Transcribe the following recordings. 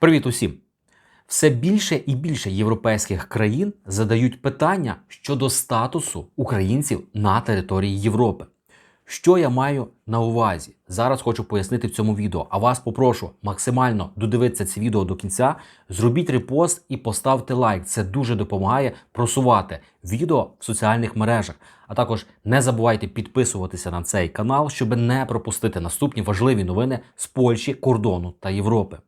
Привіт усім! Все більше і більше європейських країн задають питання щодо статусу українців на території Європи. Що я маю на увазі? Зараз хочу пояснити в цьому відео. А вас попрошу максимально додивитися це відео до кінця. Зробіть репост і поставте лайк. Це дуже допомагає просувати відео в соціальних мережах. А також не забувайте підписуватися на цей канал, щоб не пропустити наступні важливі новини з Польщі, кордону та Європи.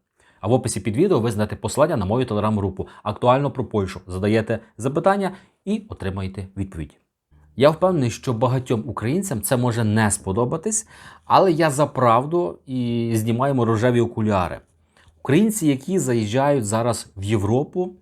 А в описі під відео ви знайдете посилання на мою телеграм-групу актуально про Польщу. Задаєте запитання і отримаєте відповідь. Я впевнений, що багатьом українцям це може не сподобатись, але я за правду і знімаємо рожеві окуляри. Українці, які заїжджають зараз в Європу,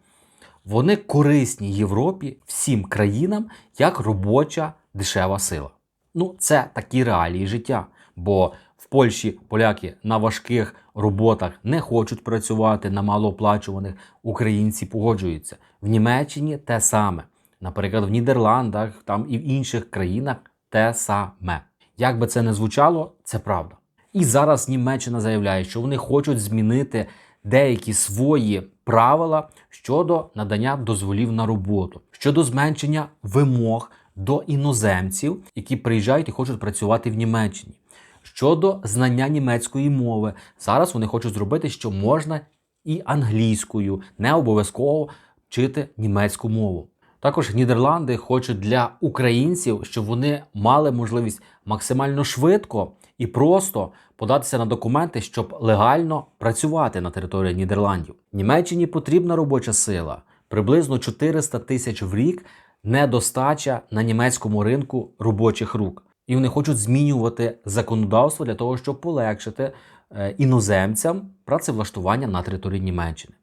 вони корисні Європі всім країнам як робоча дешева сила. Ну, це такі реалії життя. Бо Польщі поляки на важких роботах не хочуть працювати на малооплачуваних, українці погоджуються. В Німеччині те саме. Наприклад, в Нідерландах там і в інших країнах те саме. Як би це не звучало, це правда. І зараз Німеччина заявляє, що вони хочуть змінити деякі свої правила щодо надання дозволів на роботу, щодо зменшення вимог до іноземців, які приїжджають і хочуть працювати в Німеччині. Щодо знання німецької мови, зараз вони хочуть зробити, що можна і англійською, не обов'язково вчити німецьку мову. Також Нідерланди хочуть для українців, щоб вони мали можливість максимально швидко і просто податися на документи, щоб легально працювати на території Нідерландів. Німеччині потрібна робоча сила, приблизно 400 тисяч в рік недостача на німецькому ринку робочих рук. І вони хочуть змінювати законодавство для того, щоб полегшити е, іноземцям працевлаштування на території Німеччини.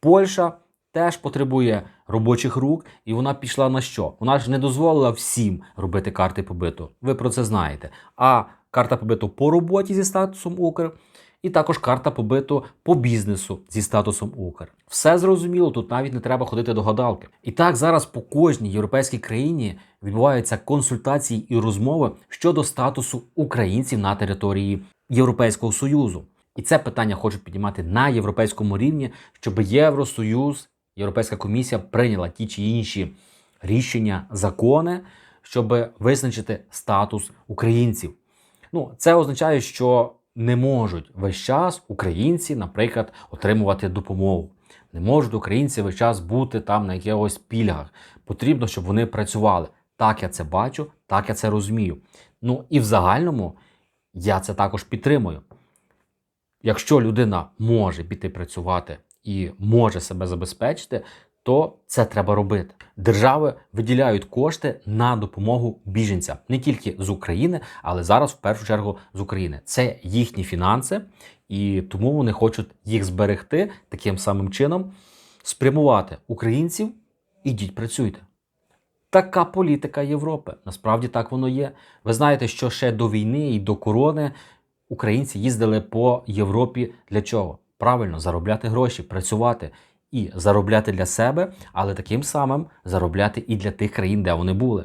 Польща теж потребує робочих рук, і вона пішла на що? Вона ж не дозволила всім робити карти побиту. Ви про це знаєте. А карта побиту по роботі зі статусом Укр, і також карта побиту по бізнесу зі статусом Укр. Все зрозуміло, тут навіть не треба ходити до гадалки. І так зараз по кожній європейській країні відбуваються консультації і розмови щодо статусу українців на території Європейського Союзу. І це питання хочуть піднімати на європейському рівні, щоб Євросоюз, Європейська комісія прийняла ті чи інші рішення, закони, щоб визначити статус українців. Ну, це означає, що не можуть весь час українці, наприклад, отримувати допомогу. Не можуть українці весь час бути там на якихось пільгах. Потрібно, щоб вони працювали. Так я це бачу, так я це розумію. Ну і в загальному я це також підтримую. Якщо людина може піти працювати і може себе забезпечити, то це треба робити. Держави виділяють кошти на допомогу біженцям не тільки з України, але зараз в першу чергу з України. Це їхні фінанси, і тому вони хочуть їх зберегти таким самим чином, спрямувати українців. Ідіть, працюйте. Така політика Європи. Насправді так воно є. Ви знаєте, що ще до війни і до корони українці їздили по Європі для чого? Правильно, заробляти гроші, працювати і заробляти для себе, але таким самим заробляти і для тих країн, де вони були.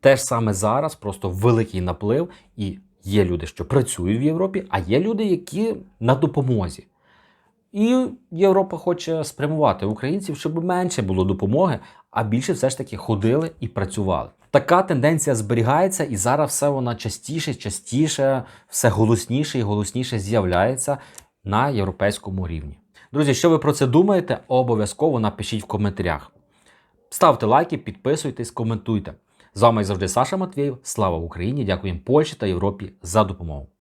Те ж саме зараз, просто великий наплив, і є люди, що працюють в Європі, а є люди, які на допомозі. І Європа хоче спрямувати українців, щоб менше було допомоги, а більше все ж таки ходили і працювали. Така тенденція зберігається, і зараз все вона частіше, частіше, все голосніше і голосніше з'являється на європейському рівні. Друзі, що ви про це думаєте? Обов'язково напишіть в коментарях. Ставте лайки, підписуйтесь, коментуйте. З вами завжди Саша Матвєєв. Слава Україні! Дякуємо Польщі та Європі за допомогу.